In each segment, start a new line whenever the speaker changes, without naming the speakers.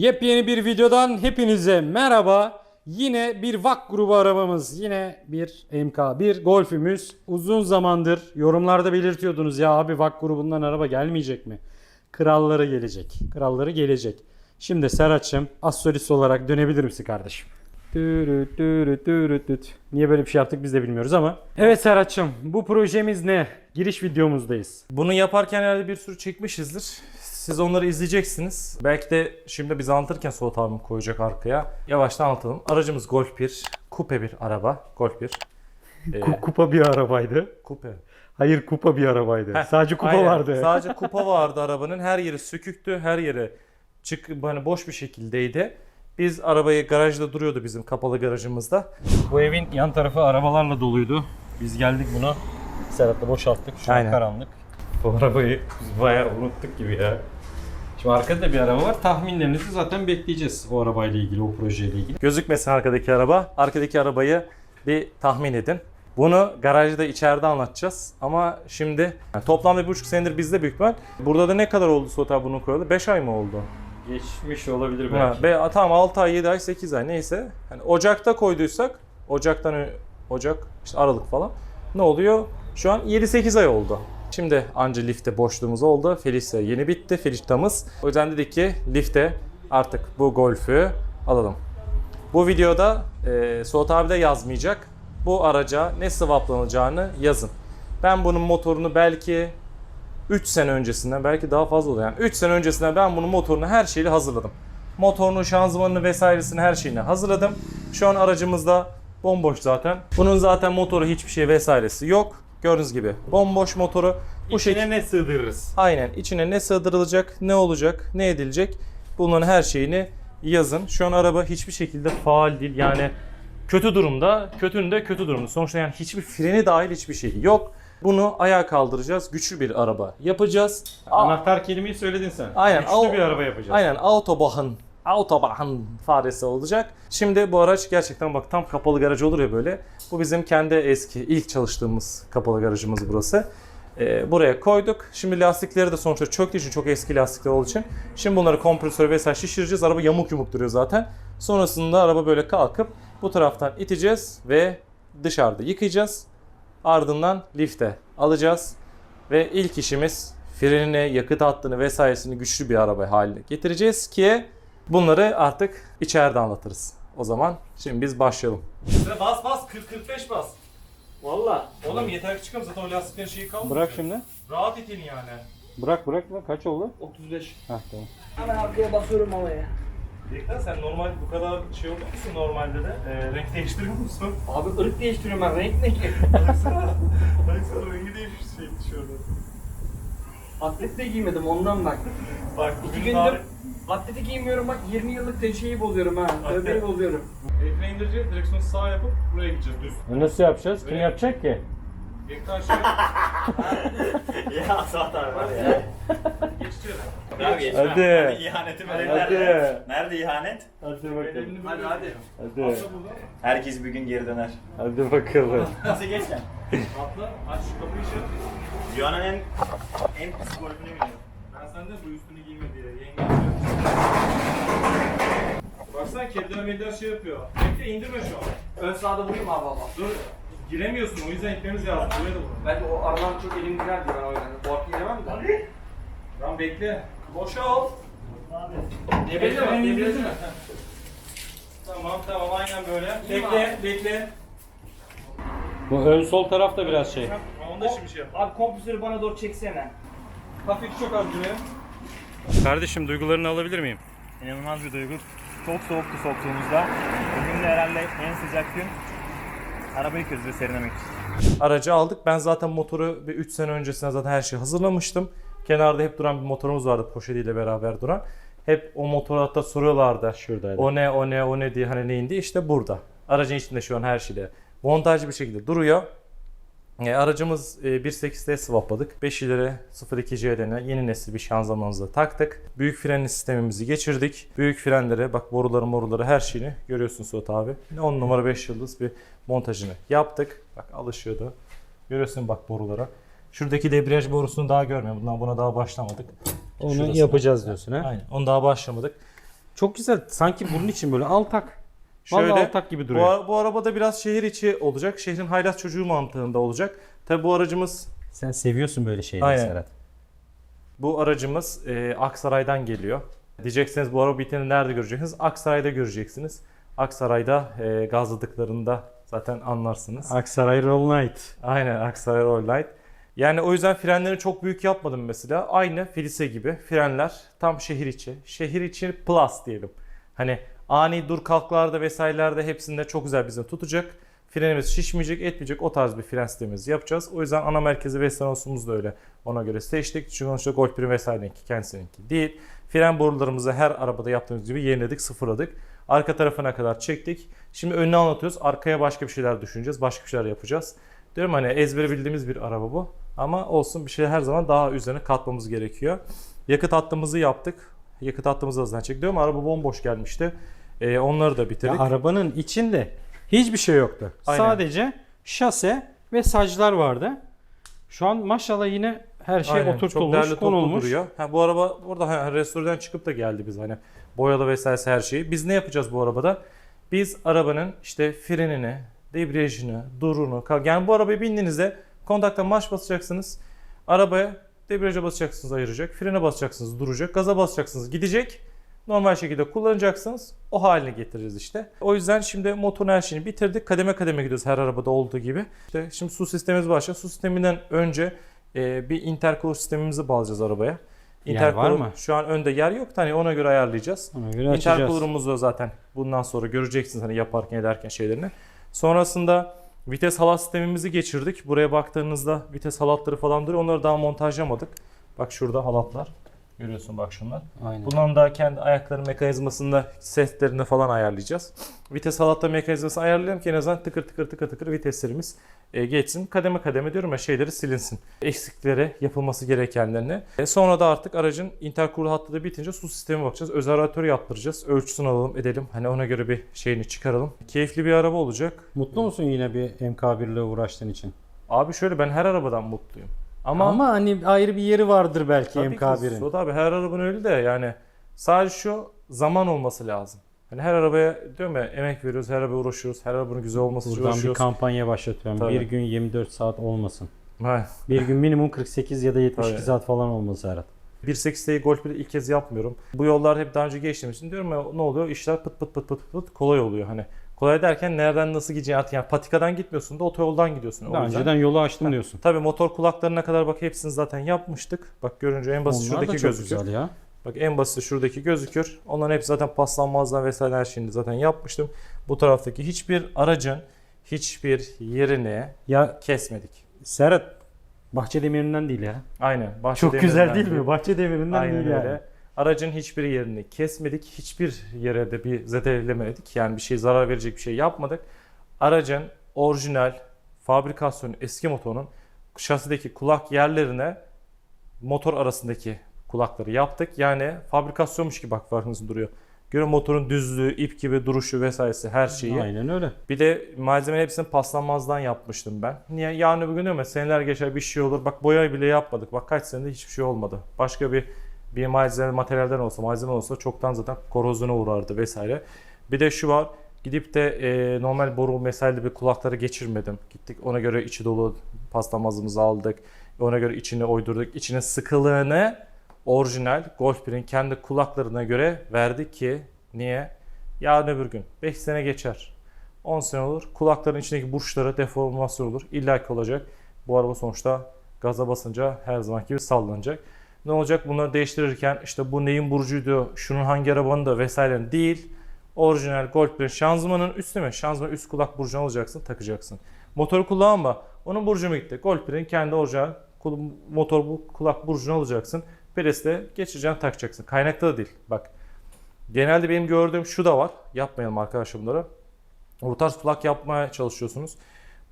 Yepyeni bir videodan hepinize merhaba. Yine bir VAK grubu arabamız. Yine bir MK1 Golf'ümüz. Uzun zamandır yorumlarda belirtiyordunuz ya abi VAK grubundan araba gelmeyecek mi? Kralları gelecek. Kralları gelecek. Şimdi Serhat'cığım az solist olarak dönebilir misin kardeşim? Türü türü türü tüt. Niye böyle bir şey yaptık biz de bilmiyoruz ama. Evet Serhat'cığım bu projemiz ne? Giriş videomuzdayız.
Bunu yaparken herhalde bir sürü çekmişizdir. Siz onları izleyeceksiniz. Belki de şimdi biz anlatırken Suat abim koyacak arkaya. Yavaştan anlatalım. Aracımız Golf 1. Kupe bir araba. Golf 1. Ee,
Ku- kupa bir arabaydı.
kupe.
Hayır kupa bir arabaydı.
Heh,
Sadece kupa
aynen.
vardı.
Sadece kupa vardı arabanın. Her yeri söküktü. Her yeri çık hani boş bir şekildeydi. Biz arabayı garajda duruyordu bizim kapalı garajımızda.
Bu evin yan tarafı arabalarla doluydu. Biz geldik bunu Serhat'la boşalttık. Şu an
Aynen.
karanlık. Bu arabayı biz bayağı unuttuk gibi ya. Şimdi arkada da bir araba var. Tahminlerinizi zaten bekleyeceğiz o arabayla ilgili, o projeyle ilgili.
Gözükmesin arkadaki araba. Arkadaki arabayı bir tahmin edin. Bunu garajda içeride anlatacağız. Ama şimdi yani toplamda bir buçuk senedir bizde büyük ihtimal. Burada da ne kadar oldu Suat bunu koyalı? 5 ay mı oldu?
Geçmiş olabilir
Ha,
belki.
be, tamam 6 ay, 7 ay, 8 ay neyse. Hani Ocak'ta koyduysak, Ocak'tan Ocak, işte Aralık falan. Ne oluyor? Şu an 7-8 ay oldu. Şimdi anca lifte boşluğumuz oldu. Felicia yeni bitti. Felicia'mız. O yüzden dedik ki lifte artık bu golfü alalım. Bu videoda e, Suat abi de yazmayacak. Bu araca ne swaplanacağını yazın. Ben bunun motorunu belki 3 sene öncesinden belki daha fazla oluyor. Yani 3 sene öncesinden ben bunun motorunu her şeyle hazırladım. Motorunu, şanzımanını vesairesini her şeyini hazırladım. Şu an aracımızda bomboş zaten. Bunun zaten motoru hiçbir şey vesairesi yok. Gördüğünüz gibi bomboş motoru. Bu şekilde
ne sığdırırız?
Aynen içine ne sığdırılacak, ne olacak, ne edilecek bunların her şeyini yazın. Şu an araba hiçbir şekilde faal değil yani kötü durumda, kötünün de kötü durumda. Sonuçta yani hiçbir freni dahil hiçbir şey yok. Bunu ayağa kaldıracağız, güçlü bir araba yapacağız.
Anahtar kelimeyi söyledin sen.
Aynen,
Güçlü
al-
bir araba yapacağız.
Aynen Autobahn, Autobahn faresi olacak. Şimdi bu araç gerçekten bak tam kapalı garaj olur ya böyle. Bu bizim kendi eski ilk çalıştığımız kapalı garajımız burası. Ee, buraya koyduk. Şimdi lastikleri de sonuçta çöktüğü için çok eski lastikler olduğu için. Şimdi bunları kompresör vesaire şişireceğiz. Araba yamuk yumuk duruyor zaten. Sonrasında araba böyle kalkıp bu taraftan iteceğiz ve dışarıda yıkayacağız. Ardından lifte alacağız. Ve ilk işimiz frenini, yakıt hattını vesairesini güçlü bir araba haline getireceğiz ki bunları artık içeride anlatırız. O zaman şimdi biz başlayalım. Bas bas 40-45 bas. Valla. Oğlum yeter ki çıkalım zaten o lastiklerin şeyi kalmadı.
Bırak şimdi.
Rahat itin yani.
Bırak bırak lan kaç oldu?
35.
Heh tamam.
Hemen arkaya basıyorum havaya.
Bekle sen normal bu kadar şey olur musun normalde de? Ee, renk değiştiriyor musun?
Abi ırk değiştiriyorum ben. Renk ne ki?
Baksana. Baksana rengi değişmiş şey tişörtü.
Atlet de giymedim ondan bak.
Bak
İki
bugün
gündür
tarih-
atleti giymiyorum bak 20 yıllık şeyi bozuyorum ha. Tövbeyi bozuyorum.
Ekranı indireceğiz, direksiyonu sağa yapıp buraya gideceğiz düz.
Nasıl yapacağız? Kim
Öyle.
yapacak ki?
Bektaş şey
Ya Suat abi var ya.
geç içeri.
Abi geçmem.
Hadi.
Hadi ihaneti
Hadi.
nerede? Nerede ihanet?
Hadi bakalım.
Hadi hadi.
Hadi.
Herkes bir gün geri döner.
Hadi bakalım.
Nasıl geçeceksin?
Atla, aç şu kapıyı içeri.
Dünyanın en en pis golfünü biliyorum.
Ben sende bu üstünü giyme diye. Yenge Baksana kediler mediler şey yapıyor. Bekle indirme şu an.
Ön sağda vurayım abi baba.
Dur. Giremiyorsun o yüzden itmemiz lazım. Buraya da vur.
Ben de o aradan çok elim girer diye ben o yüzden. Bu arkayı yemem de.
Lan bekle. Boşa ol.
Debriyajı mı? Debriyajı mı?
Tamam tamam aynen böyle.
İyi
Bekle bekle.
Bu ön sol taraf da biraz şey.
Ha, Onu da şimdi şey yap.
Abi kompresörü bana doğru çeksene.
Hafif çok az buraya.
Kardeşim duygularını alabilir miyim?
İnanılmaz bir duygu. Çok soğuktu soktuğumuzda. Bugün de herhalde en sıcak gün. Arabayı ve serinlemek için.
Aracı aldık. Ben zaten motoru bir 3 sene öncesine zaten her şeyi hazırlamıştım. Kenarda hep duran bir motorumuz vardı poşetiyle beraber duran. Hep o motoru hatta soruyorlardı.
Şuradaydı.
O ne o ne o ne diye hani neyindi işte burada. Aracın içinde şu an her şeyle montajlı bir şekilde duruyor. E, aracımız e, 1.8'de swapladık. 5 ileri 02 CD'ne yeni nesil bir şanzımanımızı taktık. Büyük frenli sistemimizi geçirdik. Büyük frenlere bak boruları moruları her şeyini görüyorsun Suat abi. 10 numara 5 yıldız bir montajını yaptık. Bak alışıyordu. Görüyorsun bak borulara. Şuradaki debriyaj borusunu daha görmüyorum. Bundan buna daha başlamadık.
Onu
Şurasına.
yapacağız diyorsun ha?
Aynen. Onu daha başlamadık.
Çok güzel. Sanki bunun için böyle al Vallahi
Şöyle,
al tak gibi
Bu,
duruyor.
ara- bu arabada biraz şehir içi olacak. Şehrin haylaz çocuğu mantığında olacak. Tabi bu aracımız
Sen seviyorsun böyle şeyleri
Aynen.
Serhat.
bu aracımız e, Aksaray'dan geliyor. Diyeceksiniz bu araba biteni nerede göreceksiniz? Aksaray'da göreceksiniz. Aksaray'da e, gazladıklarında zaten anlarsınız.
Aksaray Roll Night.
Aynen Aksaray Roll Light. Yani o yüzden frenleri çok büyük yapmadım mesela. Aynı Filise gibi frenler tam şehir içi. Şehir içi plus diyelim. Hani ani dur kalklarda vesairelerde hepsinde çok güzel bizi tutacak. Frenimiz şişmeyecek, etmeyecek o tarz bir fren sistemimizi yapacağız. O yüzden ana merkezi ve stanosumuz da öyle ona göre seçtik. Çünkü sonuçta Golf 1'in vesaireninki kendisininki değil. Fren borularımızı her arabada yaptığımız gibi yeniledik, sıfırladık. Arka tarafına kadar çektik. Şimdi önünü anlatıyoruz. Arkaya başka bir şeyler düşüneceğiz. Başka bir şeyler yapacağız. Diyorum hani ezbere bildiğimiz bir araba bu. Ama olsun bir şey her zaman daha üzerine katmamız gerekiyor. Yakıt hattımızı yaptık. Yakıt hattımızı da zaten çektik. Diyorum araba bomboş gelmişti. Ee, onları da
Ya
bitirdik.
arabanın içinde hiçbir şey yoktu.
Aynen.
Sadece şase ve saclar vardı. Şu an maşallah yine her şey
Aynen, çok
oturtulmuş,
toplu
konulmuş.
duruyor. Ha, bu araba burada ha, restorandan çıkıp da geldi biz hani boyalı vesaire her şeyi. Biz ne yapacağız bu arabada? Biz arabanın işte frenini, debriyajını, durunu, yani bu arabaya bindiğinizde kontaktan marş basacaksınız. Arabaya debriyaja basacaksınız ayıracak, frene basacaksınız duracak, gaza basacaksınız gidecek. Normal şekilde kullanacaksınız. O haline getireceğiz işte. O yüzden şimdi motorun her şeyini bitirdik. Kademe kademe gidiyoruz her arabada olduğu gibi. İşte şimdi su sistemimiz başlıyor. Su sisteminden önce e, bir intercooler sistemimizi bağlayacağız arabaya.
Yer var mı?
Şu an önde yer yok. Hani ona göre ayarlayacağız.
Ona göre açacağız.
Intercooler'ımız da zaten bundan sonra göreceksiniz hani yaparken ederken şeylerini. Sonrasında vites halat sistemimizi geçirdik. Buraya baktığınızda vites halatları falan duruyor. Onları daha montajlamadık. Bak şurada halatlar. Görüyorsun bak şunlar.
Aynen.
Bunların da kendi ayakları mekanizmasında setlerini falan ayarlayacağız. Vites halatta mekanizmasını ayarlayalım ki en azından tıkır tıkır tıkır tıkır viteslerimiz e, geçsin. Kademe kademe diyorum ya şeyleri silinsin. Eksikleri yapılması gerekenlerini. E, sonra da artık aracın intercooler hattı da bitince su sistemi bakacağız. Özeratör yaptıracağız. Ölçüsünü alalım edelim. Hani ona göre bir şeyini çıkaralım. Keyifli bir araba olacak.
Mutlu musun yine bir MK1 ile uğraştığın için?
Abi şöyle ben her arabadan mutluyum. Ama,
Ama, hani ayrı bir yeri vardır belki
Tabii ki
MK1'in.
Suat abi her arabanın öyle de yani sadece şu zaman olması lazım. Hani her arabaya diyorum ya emek veriyoruz, her arabaya uğraşıyoruz, her arabanın güzel olması için
Buradan bir
uğraşıyoruz.
kampanya başlatıyorum.
Tabii.
Bir gün 24 saat olmasın.
Ha,
Bir gün minimum 48 ya da 72
Tabii.
saat falan olması Serhat.
1.8'teyi Golf 1'i ilk kez yapmıyorum. Bu yollar hep daha önce geçtiğim için diyorum ya ne oluyor? İşler pıt pıt pıt pıt pıt kolay oluyor hani. Kolay derken nereden nasıl gideceğin artık yani patikadan gitmiyorsun da otoyoldan gidiyorsun. O
Daha
yüzden-
önceden yolu açtım diyorsun.
Tabii motor kulaklarına kadar bak hepsini zaten yapmıştık. Bak görünce en basit
Onlar da
şuradaki
çok
gözüküyor.
güzel ya.
Bak en basit şuradaki gözükür. Onların hepsi zaten paslanmazdan vesaire her şeyini zaten yapmıştım. Bu taraftaki hiçbir aracın hiçbir yerini
Ya
kesmedik.
Serhat bahçe demirinden değil ya.
Aynen. Bahçe
Çok güzel
demirinden
değil mi? Bahçe demirinden
Aynen
değil
öyle.
yani.
Aracın hiçbir yerini kesmedik. Hiçbir yere de bir zedelemedik. Yani bir şey zarar verecek bir şey yapmadık. Aracın orijinal fabrikasyonu eski motorun şasideki kulak yerlerine motor arasındaki kulakları yaptık. Yani fabrikasyonmuş gibi bak farkınız duruyor. Göre motorun düzlüğü, ip gibi duruşu vesairesi her şeyi.
Aynen öyle.
Bir de malzemenin hepsini paslanmazdan yapmıştım ben. Niye? Yarın öbür gün diyorum ya seneler geçer bir şey olur. Bak boya bile yapmadık. Bak kaç senede hiçbir şey olmadı. Başka bir bir malzeme materyalden olsa malzeme olsa çoktan zaten korozyona uğrardı vesaire. Bir de şu var. Gidip de e, normal boru mesaili bir kulakları geçirmedim. Gittik ona göre içi dolu paslanmazımızı aldık. Ona göre içini oydurduk. İçinin sıkılığını orijinal Golf 1'in kendi kulaklarına göre verdik ki niye? Yarın öbür gün 5 sene geçer. 10 sene olur. Kulakların içindeki burçlara deformasyon olur. İlla ki olacak. Bu araba sonuçta gaza basınca her zaman gibi sallanacak. Ne olacak? Bunları değiştirirken işte bu neyin burcuydu, şunun hangi arabanın da vesaire değil. Orijinal Golf 1 şanzımanın üstü mü? Şanzıman üst kulak burcunu alacaksın, takacaksın. Motoru kullanma. Onun burcu mu gitti? Golf 1'in kendi orijinal motor bu kulak burcunu alacaksın. Presle geçireceksin, takacaksın. Kaynakta da değil. Bak. Genelde benim gördüğüm şu da var. Yapmayalım arkadaşlar bunları. Bu tarz kulak yapmaya çalışıyorsunuz.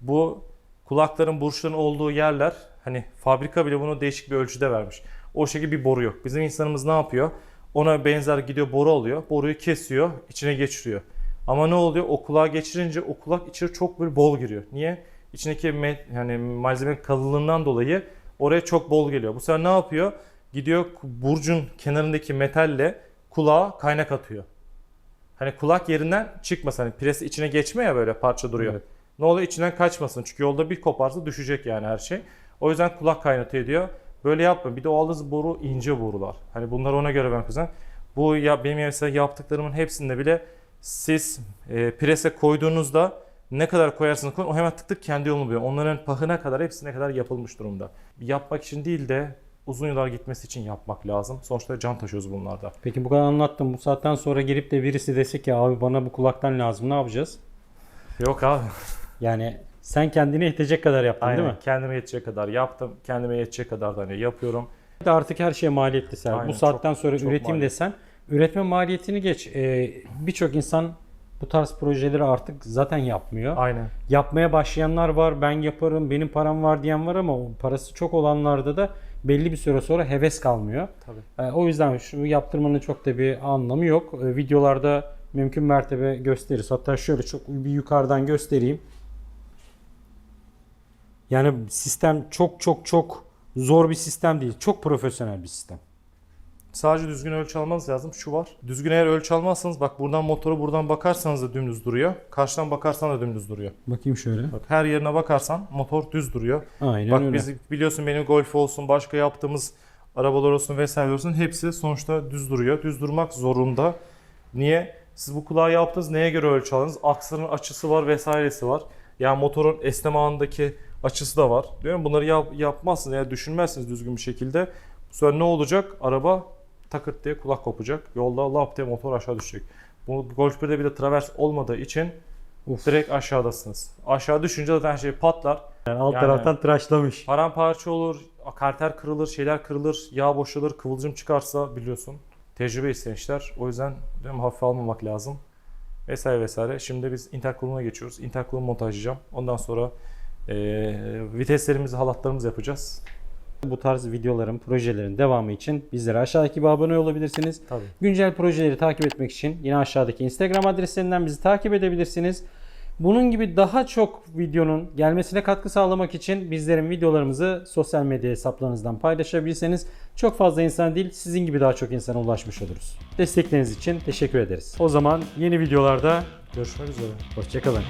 Bu kulakların burçların olduğu yerler hani fabrika bile bunu değişik bir ölçüde vermiş. O şekilde bir boru yok. Bizim insanımız ne yapıyor? Ona benzer gidiyor boru alıyor. Boruyu kesiyor, içine geçiriyor. Ama ne oluyor? O kulağa geçirince o kulak içeri çok böyle bol giriyor. Niye? İçindeki yani malzemenin kalınlığından dolayı oraya çok bol geliyor. Bu sefer ne yapıyor? Gidiyor burcun kenarındaki metalle kulağa kaynak atıyor. Hani kulak yerinden çıkmasın. Hani pres içine geçme ya böyle parça duruyor.
Evet.
Ne oluyor içinden kaçmasın. Çünkü yolda bir koparsa düşecek yani her şey. O yüzden kulak kaynatıyor diyor. Böyle yapma. Bir de o aldığınız boru ince borular. Hani bunları ona göre ben kızım. Bu ya benim mesela yaptıklarımın hepsinde bile siz e, prese koyduğunuzda ne kadar koyarsınız koyun o hemen tık tık kendi yolunu buluyor. Onların pahına kadar hepsine kadar yapılmış durumda. Yapmak için değil de uzun yıllar gitmesi için yapmak lazım. Sonuçta can taşıyoruz bunlarda.
Peki bu kadar anlattım. Bu saatten sonra girip de birisi dese ki abi bana bu kulaktan lazım ne yapacağız?
Yok abi.
Yani sen kendine yetecek kadar yaptın
Aynen.
değil mi?
Kendime yetecek kadar yaptım. Kendime yetecek kadar da hani yapıyorum.
Artık her şey maliyetli sen.
Aynen,
Bu saatten
çok-
sonra
çok
üretim
maliyetli.
desen üretme maliyetini geç. Ee, Birçok insan bu tarz projeleri artık zaten yapmıyor.
Aynen.
Yapmaya başlayanlar var. Ben yaparım, benim param var diyen var ama parası çok olanlarda da belli bir süre sonra heves kalmıyor.
Tabii.
Ee, o yüzden şu yaptırmanın çok da bir anlamı yok. Ee, videolarda mümkün mertebe gösteririz. Hatta şöyle çok bir yukarıdan göstereyim. Yani sistem çok çok çok zor bir sistem değil. Çok profesyonel bir sistem.
Sadece düzgün ölçü almanız lazım. Şu var. Düzgün eğer ölçü almazsanız bak buradan motoru buradan bakarsanız da dümdüz duruyor. Karşıdan bakarsan da dümdüz duruyor.
Bakayım şöyle.
Bak her yerine bakarsan motor düz duruyor.
Aynen
Bak
öyle.
biz biliyorsun benim Golf olsun, başka yaptığımız arabalar olsun vesaire olsun hepsi sonuçta düz duruyor. Düz durmak zorunda. Niye? Siz bu kulağı yaptınız neye göre ölçü aldınız? Aksının açısı var vesairesi var. Yani motorun esneme anındaki açısı da var. Diyorum bunları yap, yapmazsınız eğer düşünmezsiniz düzgün bir şekilde. Bu sefer ne olacak? Araba takırt diye kulak kopacak. Yolda lap diye motor aşağı düşecek. Bu Golf 1'de bir de travers olmadığı için
Uf.
direkt aşağıdasınız. Aşağı düşünce zaten her şey patlar.
Yani alt
Yani-
taraftan tıraşlamış.
Paramparça olur, karter kırılır, şeyler kırılır, yağ boşalır, kıvılcım çıkarsa biliyorsun. Tecrübe isteyen işler. O yüzden değil mi, hafife almamak lazım. Vesaire vesaire. Şimdi biz interkuluna geçiyoruz. Interkulum montajlayacağım. Ondan sonra eee viteslerimizi, halatlarımızı yapacağız.
Bu tarz videoların, projelerin devamı için bizlere aşağıdaki bir abone olabilirsiniz.
Tabii.
Güncel projeleri takip etmek için yine aşağıdaki Instagram adreslerinden bizi takip edebilirsiniz. Bunun gibi daha çok videonun gelmesine katkı sağlamak için bizlerin videolarımızı sosyal medya hesaplarınızdan paylaşabilirseniz çok fazla insan değil sizin gibi daha çok insana ulaşmış oluruz. Destekleriniz için teşekkür ederiz. O zaman yeni videolarda
Görüşmek üzere.
hoşçakalın.